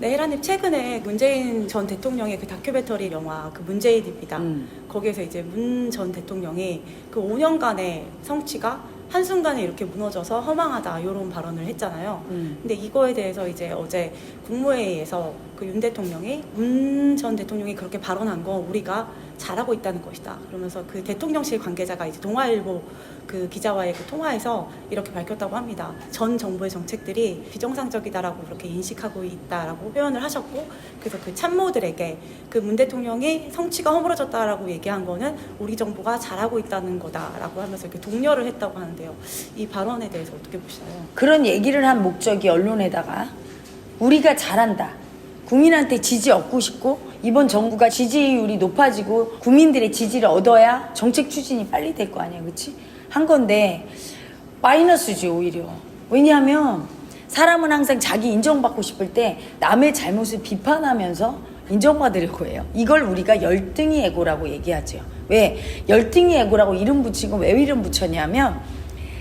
네, 혜라님 최근에 문재인 전 대통령의 그 다큐멘터리 영화 그 문재인입니다. 음. 거기에서 이제 문 전 대통령이 그 5년간의 성취가 한순간에 이렇게 무너져서 허망하다 이런 발언을 했잖아요. 음. 근데 이거에 대해서 이제 어제 국무회의에서 그 윤 대통령이 문 전 대통령이 그렇게 발언한 거 우리가 잘하고 있다는 것이다. 그러면서 그 대통령실 관계자가 이제 동아일보 그 기자와의 그 통화에서 이렇게 밝혔다고 합니다. 전 정부의 정책들이 비정상적이다라고 그렇게 인식하고 있다라고 표현을 하셨고 그래서 그 참모들에게 그 문 대통령이 성취가 허물어졌다라고 얘기한 거는 우리 정부가 잘하고 있다는 거다라고 하면서 이렇게 독려를 했다고 하는데요. 이 발언에 대해서 어떻게 보시나요? 그런 얘기를 한 목적이 언론에다가 우리가 잘한다. 국민한테 지지 얻고 싶고 이번 정부가 지지율이 높아지고 국민들의 지지를 얻어야 정책 추진이 빨리 될 거 아니야, 그렇지? 한 건데 마이너스지 오히려. 왜냐하면 사람은 항상 자기 인정받고 싶을 때 남의 잘못을 비판하면서 인정받으려고 해요. 이걸 우리가 열등이 애고라고 얘기하죠. 왜 열등이 애고라고 이름 건왜 이름 붙였냐면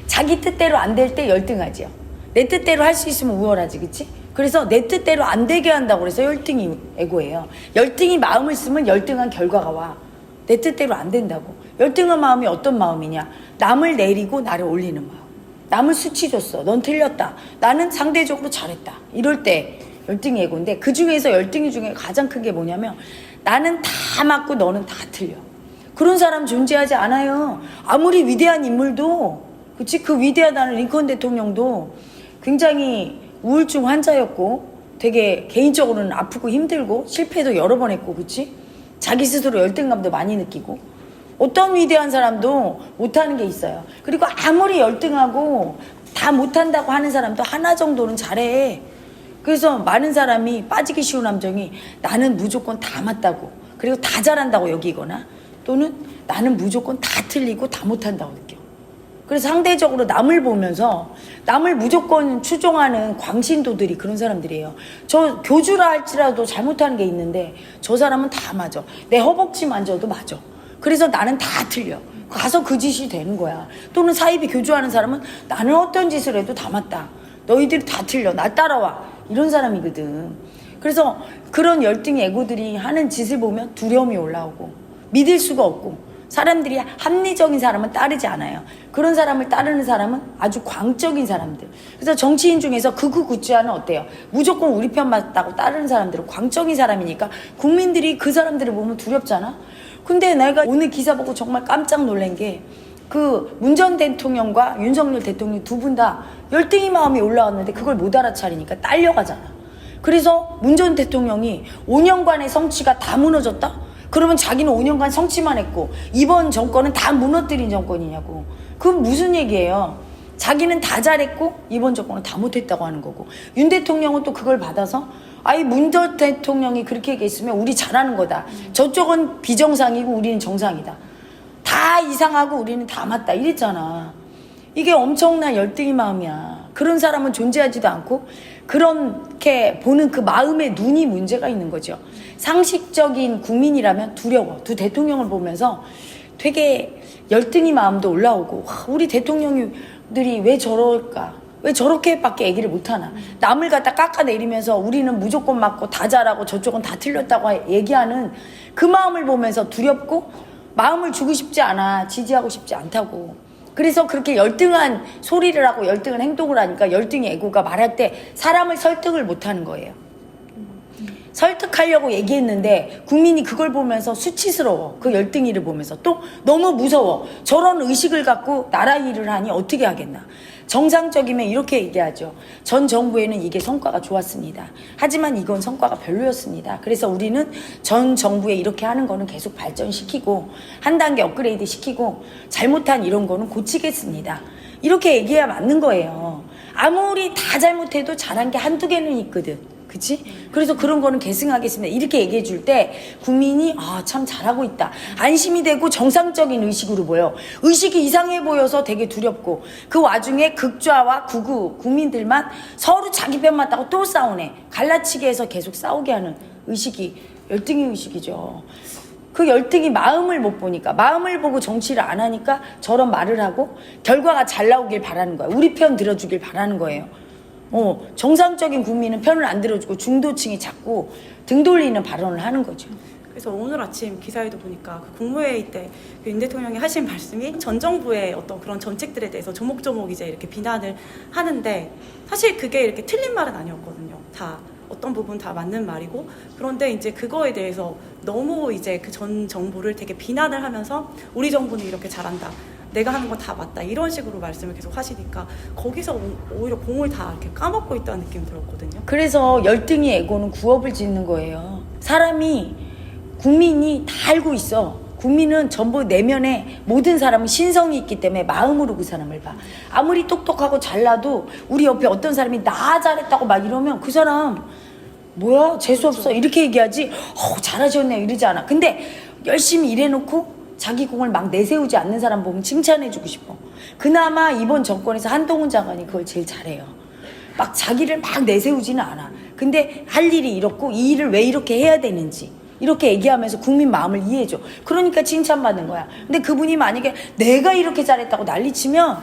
자기 뜻대로 안 될 때 열등하지요. 내 뜻대로 할 수 있으면 우월하지, 그치? 그래서 내 뜻대로 안 되게 한다고 그래서 열등이 애고예요. 열등이 마음을 쓰면 열등한 결과가 와. 내 뜻대로 안 된다고. 열등한 마음이 어떤 마음이냐? 남을 내리고 나를 올리는 마음. 남을 수치 줬어. 넌 틀렸다. 나는 상대적으로 잘했다. 이럴 때 열등이 애고인데 그 중에서 열등이 중에 가장 큰 게 뭐냐면 나는 다 맞고 너는 다 틀려. 그런 사람 존재하지 않아요. 아무리 위대한 인물도, 그치? 그 위대하다는 링컨 대통령도 굉장히 우울증 환자였고, 되게 개인적으로는 아프고 힘들고, 실패도 여러 번 했고, 그치? 자기 스스로 열등감도 많이 느끼고, 어떤 위대한 사람도 못하는 게 있어요. 그리고 아무리 열등하고 다 못한다고 하는 사람도 하나 정도는 잘해. 그래서 많은 사람이 빠지기 쉬운 함정이 나는 무조건 다 맞다고 그리고 다 잘한다고 여기거나 또는 나는 무조건 다 틀리고 다 못한다고. 그래서 상대적으로 남을 보면서 남을 무조건 추종하는 광신도들이 그런 사람들이에요. 저 교주라 할지라도 잘못하는 게 있는데 저 사람은 다 맞아. 내 허벅지 만져도 맞아. 그래서 나는 다 틀려. 가서 그 짓이 되는 거야. 또는 사이비 교주하는 사람은 나는 어떤 짓을 해도 다 맞다. 너희들이 다 틀려. 나 따라와. 이런 사람이거든. 그래서 그런 열등의 애고들이 하는 짓을 보면 두려움이 올라오고 믿을 수가 없고 사람들이 합리적인 사람은 따르지 않아요. 그런 사람을 따르는 사람은 아주 광적인 사람들. 그래서 정치인 중에서 극우구찌하는 어때요? 무조건 우리 편 맞다고 따르는 사람들은 광적인 사람이니까 국민들이 그 사람들을 보면 두렵잖아. 근데 내가 오늘 기사 보고 정말 깜짝 놀란 게 그 문전 대통령과 윤석열 대통령 두 분 다 열등의 마음이 올라왔는데 그걸 못 알아차리니까 딸려가잖아. 그래서 문 전 대통령이 5년간의 성취가 다 무너졌다? 그러면 자기는 5년간 성취만 했고 이번 정권은 다 무너뜨린 정권이냐고. 그건 무슨 얘기예요? 자기는 다 잘했고 이번 정권은 다 못했다고 하는 거고 윤 대통령은 또 그걸 받아서 아이 문전 대통령이 그렇게 얘기했으면 우리 잘하는 거다. 저쪽은 비정상이고 우리는 정상이다. 다 이상하고 우리는 다 맞다 이랬잖아. 이게 엄청난 열등의 마음이야. 그런 사람은 존재하지도 않고 그렇게 보는 그 마음의 눈이 문제가 있는 거죠. 상식적인 국민이라면 두려워. 두 대통령을 보면서 되게 열등의 마음도 올라오고 와, 우리 대통령들이 왜 저럴까? 왜 저렇게밖에 얘기를 못하나? 남을 갖다 깎아내리면서 우리는 무조건 맞고 다 잘하고 저쪽은 다 틀렸다고 얘기하는 그 마음을 보면서 두렵고 마음을 주고 싶지 않아. 지지하고 싶지 않다고. 그래서 그렇게 열등한 소리를 하고 열등한 행동을 하니까 열등의 애고가 말할 때 사람을 설득을 못하는 거예요. 설득하려고 얘기했는데 국민이 그걸 보면서 수치스러워. 그 열등이를 보면서 또 너무 무서워. 저런 의식을 갖고 나라 일을 하니 어떻게 하겠나. 정상적이면 이렇게 얘기하죠. 전 정부에는 이게 성과가 좋았습니다. 하지만 이건 성과가 별로였습니다. 그래서 우리는 전 정부에 이렇게 하는 거는 계속 발전시키고 한 단계 업그레이드 시키고 잘못한 이런 거는 고치겠습니다. 이렇게 얘기해야 맞는 거예요. 아무리 다 잘못해도 잘한 게 한두 개는 있거든. 그치? 그래서 그런 거는 계승하겠습니다. 이렇게 얘기해 줄 때 국민이 아, 참 잘하고 있다. 안심이 되고 정상적인 의식으로 보여. 의식이 이상해 보여서 되게 두렵고 그 와중에 극좌와 극우 국민들만 서로 자기 편 맞다고 또 싸우네. 갈라치기 해서 계속 싸우게 하는 의식이 열등의 의식이죠. 그 열등이 마음을 못 보니까 마음을 보고 정치를 안 하니까 저런 말을 하고 결과가 잘 나오길 바라는 거야. 우리 편 들어주길 바라는 거예요. 어, 정상적인 국민은 편을 안 들어주고 중도층이 자꾸 등 돌리는 발언을 하는 거죠. 그래서 오늘 아침 기사에도 보니까 그 국무회의 때 윤 대통령이 하신 말씀이 전 정부의 어떤 그런 정책들에 대해서 조목조목 이제 이렇게 비난을 하는데 사실 그게 이렇게 틀린 말은 아니었거든요. 다 어떤 부분 다 맞는 말이고 그런데 이제 그거에 대해서 너무 이제 그 전 정부를 되게 비난을 하면서 우리 정부는 이렇게 잘한다. 내가 하는 건 다 맞다. 이런 식으로 말씀을 계속 하시니까 거기서 오- 오히려 공을 다 이렇게 까먹고 있다는 느낌이 들었거든요. 그래서 열등이 애고는 구업을 짓는 거예요. 사람이 국민이 다 알고 있어. 국민은 전부 내면에 모든 사람은 신성이 있기 때문에 마음으로 그 사람을 봐. 아무리 똑똑하고 잘나도 우리 옆에 어떤 사람이 나 잘했다고 막 이러면 그 사람 뭐야 재수 없어 이렇게 얘기하지. 어 잘하셨네 이러지 않아. 근데 열심히 일해놓고 자기 공을 막 내세우지 않는 사람 보면 칭찬해주고 싶어. 그나마 이번 정권에서 한동훈 장관이 그걸 제일 잘해요. 막 자기를 막 내세우지는 않아. 근데 할 일이 이렇고 이 일을 왜 이렇게 해야 되는지 이렇게 얘기하면서 국민 마음을 이해해줘. 그러니까 칭찬받는 거야. 근데 그분이 만약에 내가 이렇게 잘했다고 난리치면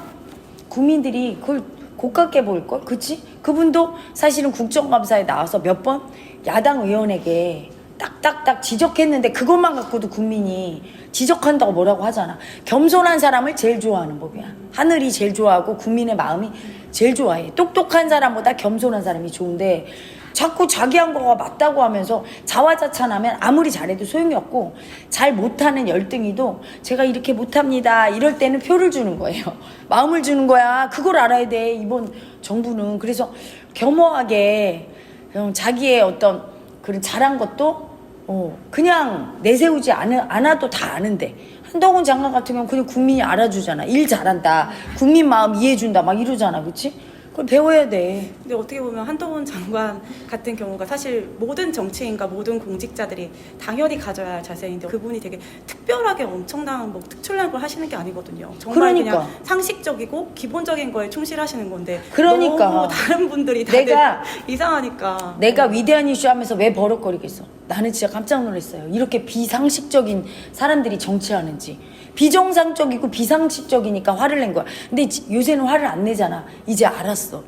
국민들이 그걸 고깝게 보일걸? 그치? 그분도 사실은 국정감사에 나와서 몇 번 야당 의원에게 딱딱딱 지적했는데 그것만 갖고도 국민이 지적한다고 뭐라고 하잖아. 겸손한 사람을 제일 좋아하는 법이야. 하늘이 제일 좋아하고 국민의 마음이 제일 좋아해. 똑똑한 사람보다 겸손한 사람이 좋은데 자꾸 자기 한 거가 맞다고 하면서 자화자찬하면 아무리 잘해도 소용이 없고 잘 못하는 열등이도 제가 이렇게 못합니다. 이럴 때는 표를 주는 거예요. 마음을 주는 거야. 그걸 알아야 돼. 이번 정부는. 그래서 겸허하게 음, 자기의 어떤 그런 잘한 것도 어, 그냥 내세우지 않, 않아도 다 아는데 한동훈 장관 같은 경우는 그냥 국민이 알아주잖아. 일 잘한다. 국민 마음 이해해준다. 막 이러잖아. 그치? 그걸 배워야 돼. 근데 어떻게 보면 한동훈 장관 같은 경우가 사실 모든 정치인과 모든 공직자들이 당연히 가져야 할 자세인데 그분이 되게 특별하게 엄청난 뭐 특출난 걸 하시는 게 아니거든요. 정말 그 그러니까. 냥 상식적이고 기본적인 거에 충실하시는 건데 그러니까. 너무 다른 분들이 다들 내가- 이상하니까 내가 위대한 이슈 하면서 왜 버럭거리겠어? 나는 진짜 깜짝 놀랐어요. 이렇게 비상식적인 사람들이 정치하는지. 비정상적이고 비상식적이니까 화를 낸 거야. 근데 지- 요새는 화를 안 내잖아. 이제 알았어.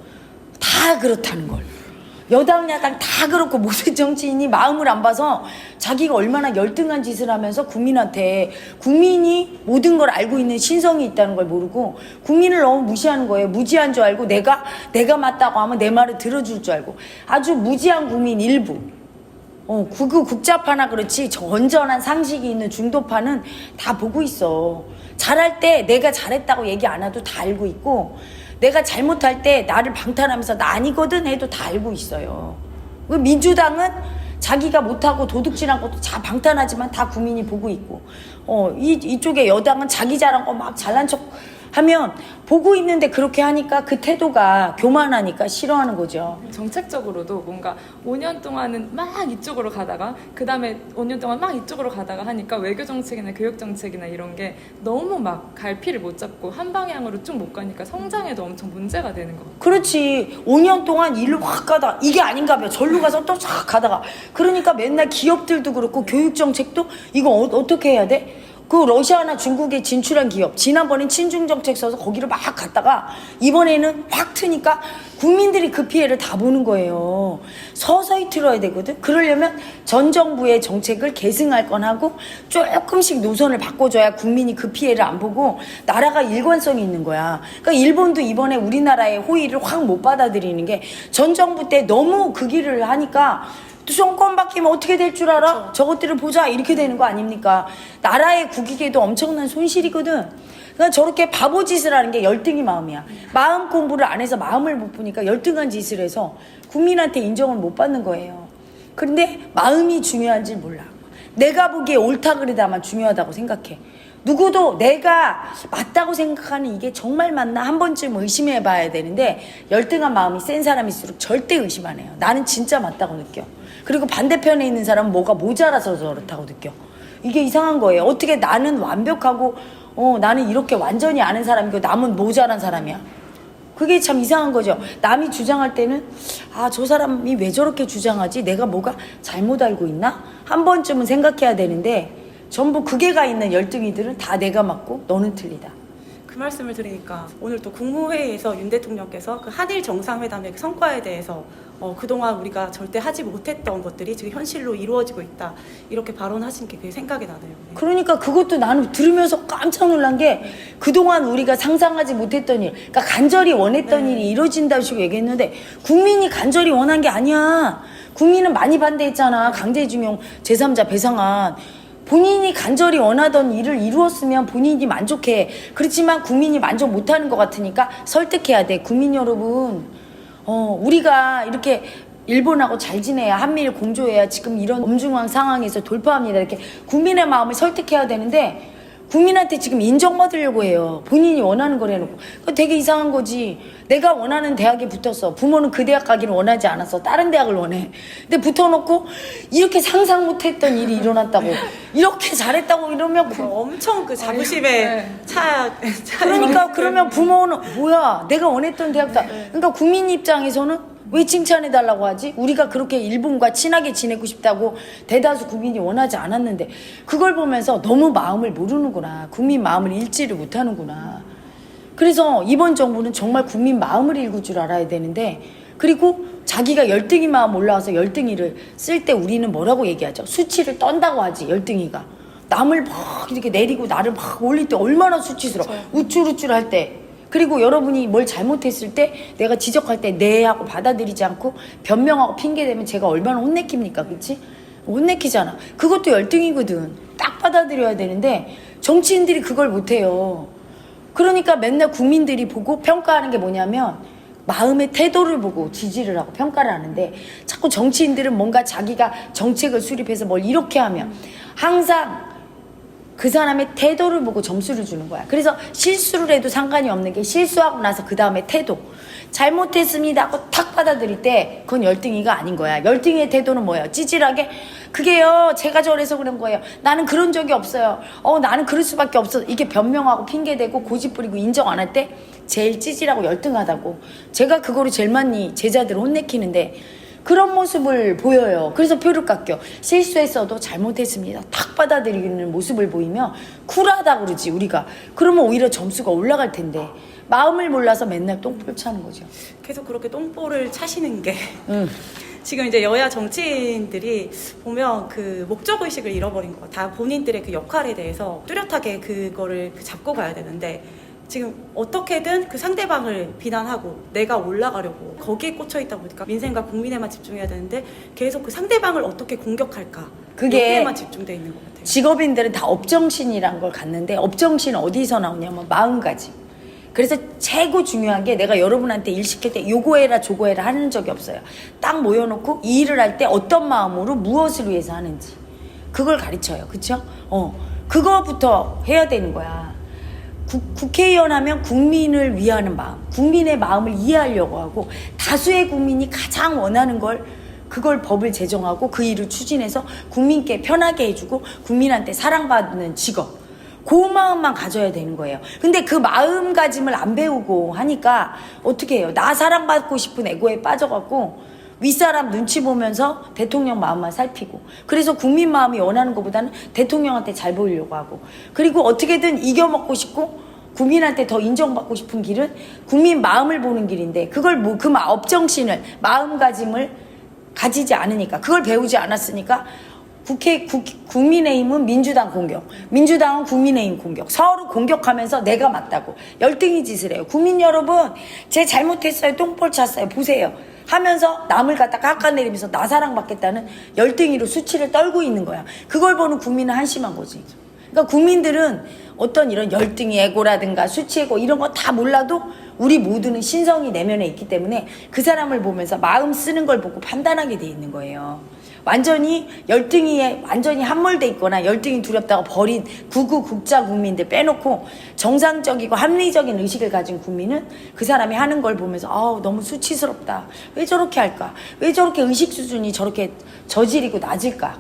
다 그렇다는 걸. 여당, 야당 다 그렇고 모든 정치인이 마음을 안 봐서 자기가 얼마나 열등한 짓을 하면서 국민한테 국민이 모든 걸 알고 있는 신성이 있다는 걸 모르고 국민을 너무 무시하는 거예요. 무지한 줄 알고 내가 내가 맞다고 하면 내 말을 들어줄 줄 알고 아주 무지한 국민 일부. 어, 극우 국자파나 그렇지 저 온전한 상식이 있는 중도파는 다 보고 있어. 잘할 때 내가 잘했다고 얘기 안 해도 다 알고 있고 내가 잘못할 때 나를 방탄하면서 나 아니거든 해도 다 알고 있어요. 그 민주당은 자기가 못하고 도둑질한 것도 다 방탄하지만 다 국민이 보고 있고 어, 이, 이쪽에 여당은 자기 잘한 거 막 잘난 척 하면 보고 있는데 그렇게 하니까 그 태도가 교만하니까 싫어하는 거죠. 정책적으로도 뭔가 5년 동안은 막 이쪽으로 가다가 그 다음에 5년 동안 막 이쪽으로 가다가 하니까 외교 정책이나 교육 정책이나 이런 게 너무 막 갈피를 못 잡고 한 방향으로 쭉 못 가니까 성장에도 엄청 문제가 되는 것 같아요. 그렇지. 5년 동안 일을 확 가다 이게 아닌가 봐. 절로 가서 또싹 가다가 그러니까 맨날 기업들도 그렇고 교육 정책도 이거 어, 어떻게 해야 돼? 그 러시아나 중국에 진출한 기업 지난번엔 친중 정책 써서 거기를 막 갔다가 이번에는 확 트니까 국민들이 그 피해를 다 보는 거예요. 서서히 틀어야 되거든. 그러려면 전 정부의 정책을 계승할 건 하고 조금씩 노선을 바꿔줘야 국민이 그 피해를 안 보고 나라가 일관성이 있는 거야. 그러니까 일본도 이번에 우리나라의 호의를 확 못 받아들이는 게 전 정부 때 너무 그 길을 하니까 또 정권 바뀌면 어떻게 될 줄 알아? 저것들을 보자 이렇게 되는 거 아닙니까? 나라의 국익에도 엄청난 손실이거든. 그러니까 저렇게 바보 짓을 하는 게 열등이 마음이야. 마음 공부를 안 해서 마음을 못 보니까 열등한 짓을 해서 국민한테 인정을 못 받는 거예요. 그런데 마음이 중요한지 몰라. 내가 보기에 옳다 그르다만 중요하다고 생각해. 누구도 내가 맞다고 생각하는 이게 정말 맞나 한 번쯤 의심해 봐야 되는데 열등한 마음이 센 사람일수록 절대 의심 안 해요. 나는 진짜 맞다고 느껴. 그리고 반대편에 있는 사람은 뭐가 모자라서 저렇다고 느껴. 이게 이상한 거예요. 어떻게 나는 완벽하고 어 나는 이렇게 완전히 아는 사람이고 남은 모자란 사람이야. 그게 참 이상한 거죠. 남이 주장할 때는 아, 저 사람이 왜 저렇게 주장하지? 내가 뭐가 잘못 알고 있나? 한 번쯤은 생각해야 되는데 전부 극에가 있는 열등이들은 다 내가 맞고 너는 틀리다. 그 말씀을 드리니까 오늘 또 국무회의에서 윤 대통령께서 그 한일 정상회담의 그 성과에 대해서 어, 그동안 우리가 절대 하지 못했던 것들이 지금 현실로 이루어지고 있다 이렇게 발언하신 게 그게 생각이 나네요. 네. 그러니까 그것도 나는 들으면서 깜짝 놀란 게 그동안 우리가 상상하지 못했던 일, 그러니까 간절히 원했던 네. 일이 이루어진다고 얘기했는데 국민이 간절히 원한 게 아니야. 국민은 많이 반대했잖아. 강제징용 제3자 배상안. 본인이 간절히 원하던 일을 이루었으면 본인이 만족해. 그렇지만 국민이 만족 못하는 것 같으니까 설득해야 돼. 국민 여러분. 어, 우리가 이렇게 일본하고 잘 지내야 한미일 공조해야 지금 이런 엄중한 상황에서 돌파합니다. 이렇게 국민의 마음을 설득해야 되는데 국민한테 지금 인정받으려고 해요. 본인이 원하는 걸 해놓고. 그거 되게 이상한 거지. 내가 원하는 대학에 붙었어. 부모는 그 대학 가기를 원하지 않았어. 다른 대학을 원해. 근데 붙어놓고 이렇게 상상 못했던 일이 일어났다고. 이렇게 잘했다고 이러면 그- 엄청 그 자부심에 네. 차, 차 그러니까 그러면 부모는 뭐야 내가 원했던 대학다 그러니까 국민 입장에서는 왜 칭찬해 달라고 하지? 우리가 그렇게 일본과 친하게 지내고 싶다고 대다수 국민이 원하지 않았는데 그걸 보면서 너무 마음을 모르는구나. 국민 마음을 읽지를 못하는구나. 그래서 이번 정부는 정말 국민 마음을 읽을 줄 알아야 되는데 그리고 자기가 열등이 마음 올라와서 열등이를 쓸 때 우리는 뭐라고 얘기하죠? 수치를 떤다고 하지 열등이가. 남을 막 이렇게 내리고 나를 막 올릴 때 얼마나 수치스러워. 우쭐우쭐 할 때 그리고 여러분이 뭘 잘못했을 때 내가 지적할 때 네 하고 받아들이지 않고 변명하고 핑계대면 제가 얼마나 혼내킵니까 그치? 혼내키잖아. 그것도 열등이거든. 딱 받아들여야 되는데 정치인들이 그걸 못해요. 그러니까 맨날 국민들이 보고 평가하는 게 뭐냐면 마음의 태도를 보고 지지를 하고 평가를 하는데 자꾸 정치인들은 뭔가 자기가 정책을 수립해서 뭘 이렇게 하면 항상 그 사람의 태도를 보고 점수를 주는 거야. 그래서 실수를 해도 상관이 없는 게 실수하고 나서 그 다음에 태도. 잘못했습니다 하고 탁 받아들일 때 그건 열등이가 아닌 거야. 열등이의 태도는 뭐예요? 찌질하게 그게요 제가 저래서 그런 거예요. 나는 그런 적이 없어요. 어 나는 그럴 수밖에 없어. 이게 변명하고 핑계대고 고집 부리고 인정 안 할 때 제일 찌질하고 열등하다고. 제가 그거로 제일 많이 제자들을 혼내키는데 그런 모습을 보여요. 그래서 표를 깎여. 실수했어도 잘못했습니다. 탁 받아들이는 모습을 보이면 쿨하다 그러지 우리가. 그러면 오히려 점수가 올라갈 텐데 마음을 몰라서 맨날 똥볼 차는 거죠. 계속 그렇게 똥볼을 차시는 게 응. 지금 이제 여야 정치인들이 보면 그 목적 의식을 잃어버린 것 같아. 다 본인들의 그 역할에 대해서 뚜렷하게 그거를 그 잡고 가야 되는데 지금 어떻게든 그 상대방을 비난하고 내가 올라가려고 거기에 꽂혀 있다 보니까 민생과 국민에만 집중해야 되는데 계속 그 상대방을 어떻게 공격할까 그게 여기에만 집중돼 있는 것 같아요. 직업인들은 다 업정신이란 걸 갖는데 업정신은 어디서 나오냐면 마음가짐. 그래서 최고 중요한 게 내가 여러분한테 일 시킬 때 요거 해라 저거 해라 하는 적이 없어요. 딱 모여놓고 이 일을 할 때 어떤 마음으로 무엇을 위해서 하는지 그걸 가르쳐요. 그쵸? 어 그거부터 해야 되는 거야. 국, 국회의원 하면 국민을 위하는 마음, 국민의 마음을 이해하려고 하고 다수의 국민이 가장 원하는 걸 그걸 법을 제정하고 그 일을 추진해서 국민께 편하게 해주고 국민한테 사랑받는 직업. 그 마음만 가져야 되는 거예요. 근데 그 마음가짐을 안 배우고 하니까 어떻게 해요? 나 사랑받고 싶은 에고에 빠져갖고 윗사람 눈치 보면서 대통령 마음만 살피고. 그래서 국민 마음이 원하는 것보다는 대통령한테 잘 보이려고 하고. 그리고 어떻게든 이겨먹고 싶고 국민한테 더 인정받고 싶은 길은 국민 마음을 보는 길인데 그걸 뭐 그 업정신을 마음가짐을 가지지 않으니까 그걸 배우지 않았으니까 국회 국, 국민의힘은 민주당 공격, 민주당은 국민의힘 공격. 서로 공격하면서 내가 맞다고 열등히 짓을 해요. 국민 여러분, 제 잘못했어요. 똥볼 찼어요. 보세요. 하면서 남을 갖다 깎아내리면서 나 사랑받겠다는 열등이로 수치를 떨고 있는 거야. 그걸 보는 국민은 한심한 거지. 그러니까 국민들은 어떤 이런 열등이 애고라든가 수치애고 이런 거 다 몰라도 우리 모두는 신성이 내면에 있기 때문에 그 사람을 보면서 마음 쓰는 걸 보고 판단하게 돼 있는 거예요. 완전히 열등이에 완전히 함몰돼 있거나 열등이 두렵다고 버린 구구 국자 국민들 빼놓고 정상적이고 합리적인 의식을 가진 국민은 그 사람이 하는 걸 보면서 아우 너무 수치스럽다. 왜 저렇게 할까? 왜 저렇게 의식 수준이 저렇게 저질이고 낮을까?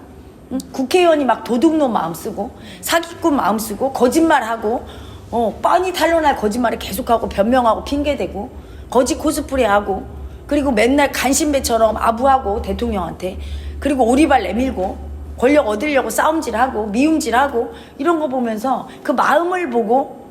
응? 국회의원이 막 도둑놈 마음 쓰고 사기꾼 마음 쓰고 거짓말하고 어 뻔히 탄로날 거짓말을 계속하고 변명하고 핑계대고 거짓 코스프레하고 그리고 맨날 간신배처럼 아부하고 대통령한테 그리고 오리발 내밀고 권력 얻으려고 싸움질하고 미움질하고 이런 거 보면서 그 마음을 보고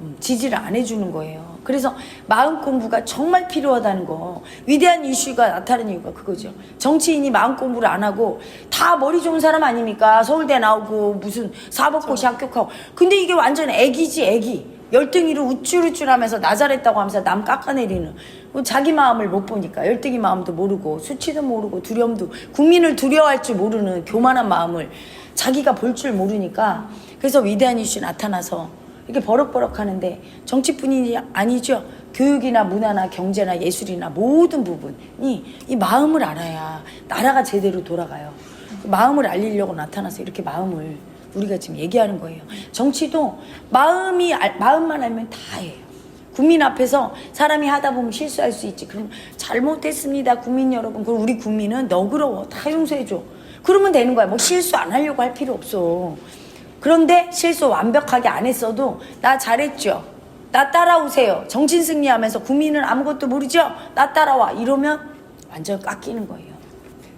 음, 지지를 안 해주는 거예요. 그래서 마음 공부가 정말 필요하다는 거. 위대한 이슈가 나타나는 이유가 그거죠. 정치인이 마음 공부를 안 하고 다 머리 좋은 사람 아닙니까? 서울대 나오고 무슨 사법고시 합격하고. 근데 이게 완전 애기지 애기. 열등이로 우쭐우쭐하면서 나 잘했다고 하면서 남 깎아내리는 뭐 자기 마음을 못 보니까 열등이 마음도 모르고 수치도 모르고 두려움도 국민을 두려워할 줄 모르는 교만한 마음을 자기가 볼 줄 모르니까 그래서 위대한 이슈 나타나서 이렇게 버럭버럭 하는데 정치뿐이 아니죠. 교육이나 문화나 경제나 예술이나 모든 부분이 이 마음을 알아야 나라가 제대로 돌아가요. 마음을 알리려고 나타나서 이렇게 마음을 우리가 지금 얘기하는 거예요. 정치도 마음이 알- 마음만 알면 다 해요. 국민 앞에서 사람이 하다 보면 실수할 수 있지. 그럼 잘못했습니다, 국민 여러분. 그럼 우리 국민은 너그러워. 다 용서해줘. 그러면 되는 거야. 뭐 실수 안 하려고 할 필요 없어. 그런데 실수 완벽하게 안 했어도 나 잘했죠. 나 따라오세요. 정신 승리하면서 국민은 아무것도 모르죠? 나 따라와. 이러면 완전 깎이는 거예요.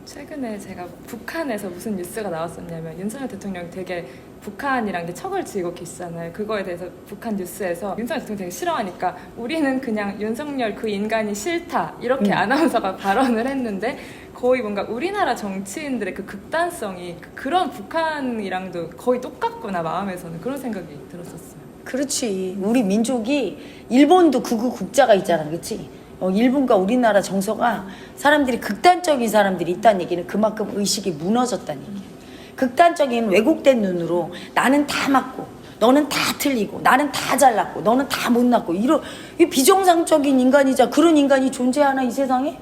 최근에 제가 북한에서 무슨 뉴스가 나왔었냐면 윤석열 대통령이 되게 북한이랑 이제 척을 지고 계시잖아요. 그거에 대해서 북한 뉴스에서 윤석열 대통령 되게 싫어하니까 우리는 그냥 윤석열 그 인간이 싫다 이렇게 음. 아나운서가 발언을 했는데 거의 뭔가 우리나라 정치인들의 그 극단성이 그- 그런 북한이랑도 거의 똑같구나 마음에서는 그런 생각이 들었었어요. 그렇지. 우리 민족이 일본도 극우 국자가 있잖아. 그렇지? 어, 일본과 우리나라 정서가 사람들이 극단적인 사람들이 있다는 얘기는 그만큼 의식이 무너졌다는 얘기예요. 극단적인 왜곡된 눈으로 나는 다 맞고 너는 다 틀리고 나는 다 잘났고 너는 다 못났고 이런 이 비정상적인 인간이자 그런 인간이 존재하나 이 세상에?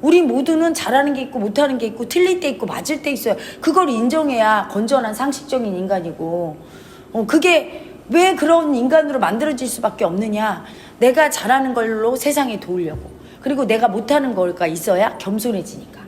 우리 모두는 잘하는 게 있고 못하는 게 있고 틀릴 때 있고 맞을 때 있어요. 그걸 인정해야 건전한 상식적인 인간이고 어, 그게 왜 그런 인간으로 만들어질 수밖에 없느냐? 내가 잘하는 걸로 세상에 도우려고. 그리고 내가 못하는 거가 있어야 겸손해지니까.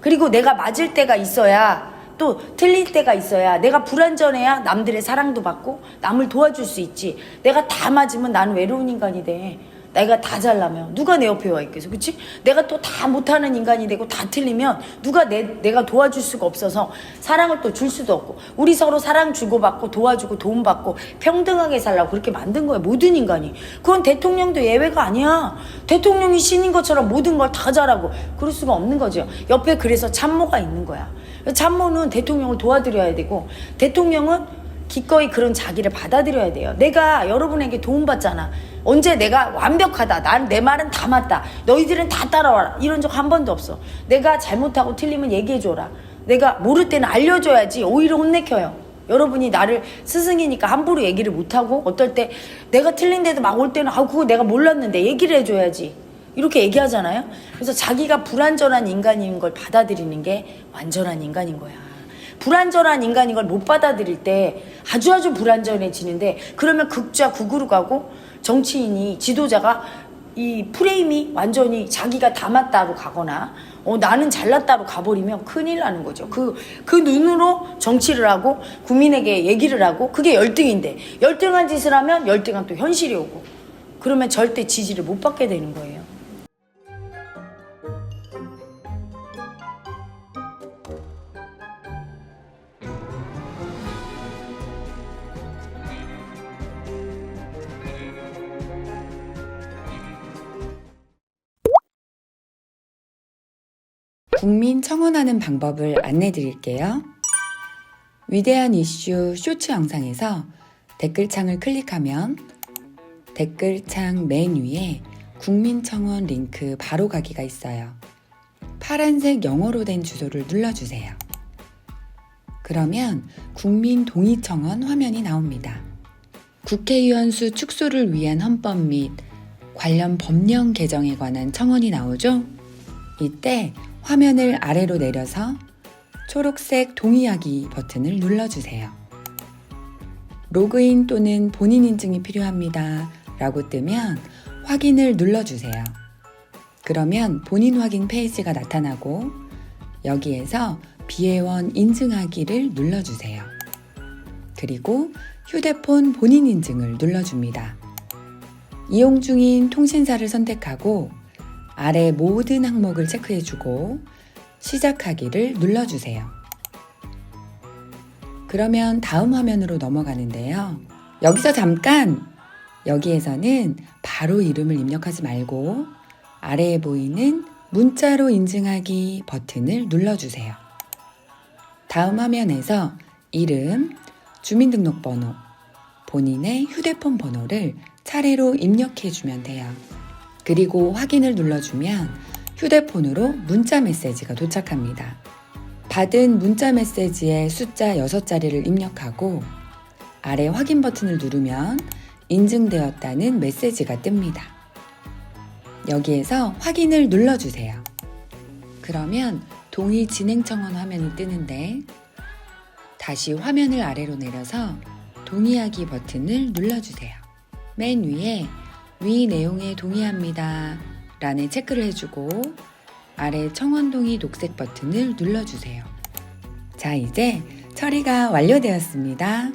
그리고 내가 맞을 때가 있어야 또 틀릴 때가 있어야 내가 불완전해야 남들의 사랑도 받고 남을 도와줄 수 있지. 내가 다 맞으면 나는 외로운 인간이 돼. 내가 다 잘나면 누가 내 옆에 와 있겠어, 그렇지? 내가 또 다 못하는 인간이 되고 다 틀리면 누가 내 내가 도와줄 수가 없어서 사랑을 또 줄 수도 없고 우리 서로 사랑 주고받고 도와주고 도움받고 평등하게 살라고 그렇게 만든 거야 모든 인간이. 그건 대통령도 예외가 아니야. 대통령이 신인 것처럼 모든 걸 다 잘하고 그럴 수가 없는 거죠. 옆에 그래서 참모가 있는 거야. 참모는 대통령을 도와드려야 되고 대통령은 기꺼이 그런 자기를 받아들여야 돼요. 내가 여러분에게 도움받잖아. 언제 내가 완벽하다. 난 내 말은 다 맞다. 너희들은 다 따라와라. 이런 적 한 번도 없어. 내가 잘못하고 틀리면 얘기해줘라. 내가 모를 때는 알려줘야지. 오히려 혼내켜요. 여러분이 나를 스승이니까 함부로 얘기를 못하고 어떨 때 내가 틀린데도 막 올 때는 아 그거 내가 몰랐는데 얘기를 해줘야지. 이렇게 얘기하잖아요. 그래서 자기가 불완전한 인간인 걸 받아들이는 게 완전한 인간인 거야. 불완전한 인간인 걸 못 받아들일 때 아주 아주 불완전해지는데 그러면 극좌 극으로 가고 정치인이 지도자가 이 프레임이 완전히 자기가 다 맞다로 가거나 어, 나는 잘났다로 가버리면 큰일 나는 거죠. 그, 그 눈으로 정치를 하고 국민에게 얘기를 하고 그게 열등인데 열등한 짓을 하면 열등한 또 현실이 오고 그러면 절대 지지를 못 받게 되는 거예요. 국민 청원하는 방법을 안내 드릴게요. 위대한 이슈 쇼츠 영상에서 댓글창을 클릭하면 댓글창 맨 위에 국민 청원 링크 바로 가기가 있어요. 파란색 영어로 된 주소를 눌러주세요. 그러면 국민 동의 청원 화면이 나옵니다. 국회의원 수 축소를 위한 헌법 및 관련 법령 개정에 관한 청원이 나오죠? 이때 화면을 아래로 내려서 초록색 동의하기 버튼을 눌러주세요. 로그인 또는 본인 인증이 필요합니다. 라고 뜨면 확인을 눌러주세요. 그러면 본인 확인 페이지가 나타나고 여기에서 비회원 인증하기를 눌러주세요. 그리고 휴대폰 본인 인증을 눌러줍니다. 이용 중인 통신사를 선택하고 아래 모든 항목을 체크해주고 시작하기를 눌러주세요. 그러면 다음 화면으로 넘어가는데요. 여기서 잠깐 여기에서는 바로 이름을 입력하지 말고 아래에 보이는 문자로 인증하기 버튼을 눌러주세요. 다음 화면에서 이름, 주민등록번호, 본인의 휴대폰 번호를 차례로 입력해 주면 돼요. 그리고 확인을 눌러주면 휴대폰으로 문자 메시지가 도착합니다. 받은 문자 메시지의 숫자 6자리를 입력하고 아래 확인 버튼을 누르면 인증되었다는 메시지가 뜹니다. 여기에서 확인을 눌러주세요. 그러면 동의 진행 청원 화면이 뜨는데 다시 화면을 아래로 내려서 동의하기 버튼을 눌러주세요. 맨 위에 위 내용에 동의합니다 란에 체크를 해주고 아래 청원 동의 녹색 버튼을 눌러주세요. 자, 이제 처리가 완료되었습니다.